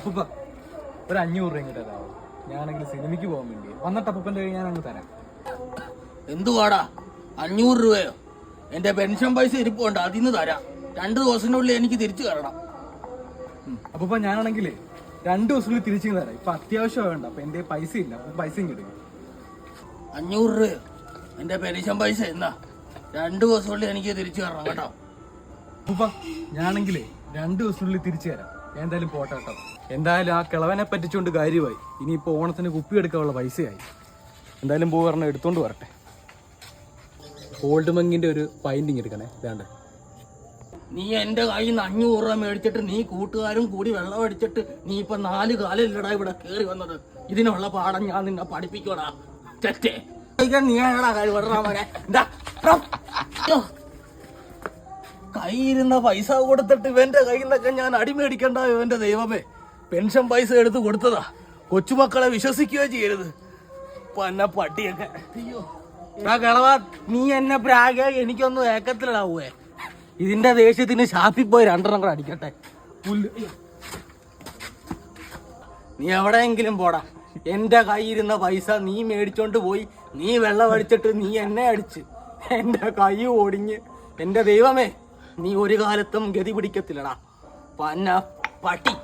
അപ്പൂപ്പ ഒരു അഞ്ഞൂറ് രൂപ ഇങ്ങോട്ട് തരാമോ ഞാനാണെങ്കിൽ സിനിമയ്ക്ക് പോകാൻ വേണ്ടി. വന്നിട്ട് അപ്പൂപ്പന്റെ കയ്യിൽ ഞാൻ അങ്ങ് തരാം. എന്തുവാടാ? അഞ്ഞൂറ് രൂപയോ? എന്റെ പെൻഷൻ പൈസ ഇരിപ്പുണ്ട് അതിന്ന് തരാം. രണ്ടു ദിവസത്തിനുള്ളിൽ എനിക്ക് തിരിച്ചു തരണം. അപ്പൂപ്പ ഞാനാണെങ്കിൽ രണ്ട് ദിവസത്തിനുള്ളിൽ തിരിച്ചു തരാം. ഇപ്പൊ അത്യാവശ്യം വേണ്ട അപ്പൊ എന്റെ പൈസ ഇല്ല. അപ്പൊ പൈസ കിട്ടും അഞ്ഞൂറ് രൂപയോ? എന്റെ പെൻഷൻ പൈസ എന്നാ? രണ്ടു ദിവസത്തിനുള്ളിൽ എനിക്ക് തിരിച്ചു തരണം കേട്ടോ. അപ്പൂപ്പ ഞാനാണെങ്കിലേ രണ്ട് ദിവസത്തിനുള്ളിൽ തിരിച്ചു തരാം. എന്തായാലും പോട്ടെ എന്തായാലും ആ കിളവനെ പറ്റിച്ചുകൊണ്ട് കാര്യമായി. ഇനിയിപ്പോൾ ഓണത്തിന് കുപ്പി എടുക്കാനുള്ള പൈസയായി. എന്തായാലും പോ പറഞ്ഞ എടുത്തോണ്ട് വരട്ടെ. ഓൾഡ് മങ്ങിന്റെ ഒരു പൈന്റിങ് എടുക്കണേ. വേണ്ട നീ എന്റെ കയ്യിൽ നിന്ന് അഞ്ഞൂറ് രൂപ മേടിച്ചിട്ട് നീ കൂട്ടുകാരും കൂടി വെള്ളം അടിച്ചിട്ട് നീ ഇപ്പൊ നാല് കാലില്ലടാ ഇവിടെ കയറി വന്നത്? ഇതിനുള്ള പാഠം ഞാൻ നിന്നെ പഠിപ്പിക്കോടാ തെറ്റേ. നീ കഴിവടാ മോനെ. കയ്യിരുന്ന പൈസ കൊടുത്തിട്ട് ഇവന്റെ കയ്യിൽ നിന്നൊക്കെ ഞാൻ അടിമേടിക്കണ്ട ഇവന്റെ ദൈവമേ. പെൻഷൻ പൈസ എടുത്ത് കൊടുത്തതാ. കൊച്ചുമക്കളെ വിശ്വസിക്കുകയോ ചെയ്യരുത്. പന്ന പട്ടിയൊക്കെ. അയ്യോ. കിളവാ നീ എന്നെ പ്രാഗ എനിക്കൊന്നും ഏക്കത്തിലാവേ ഇതിന്റെ ദേഷ്യത്തിന് ഷാപ്പിൽ പോയി രണ്ടെണ്ണം കൂടെ അടിക്കട്ടെ. പുല്ല്. നീ എവിടെയെങ്കിലും പോടാ. എന്റെ കയ്യിരുന്ന പൈസ നീ മേടിച്ചോണ്ട് പോയി. നീ വെള്ളം അടിച്ചിട്ട് നീ എന്നെ അടിച്ച്. എന്റെ കൈ ഓടിഞ്ഞ് എന്റെ ദൈവമേ. നീ ഒരു കാലത്തും ഗതി പിടിക്കത്തില്ലടാ. പന്ന പട്ടി.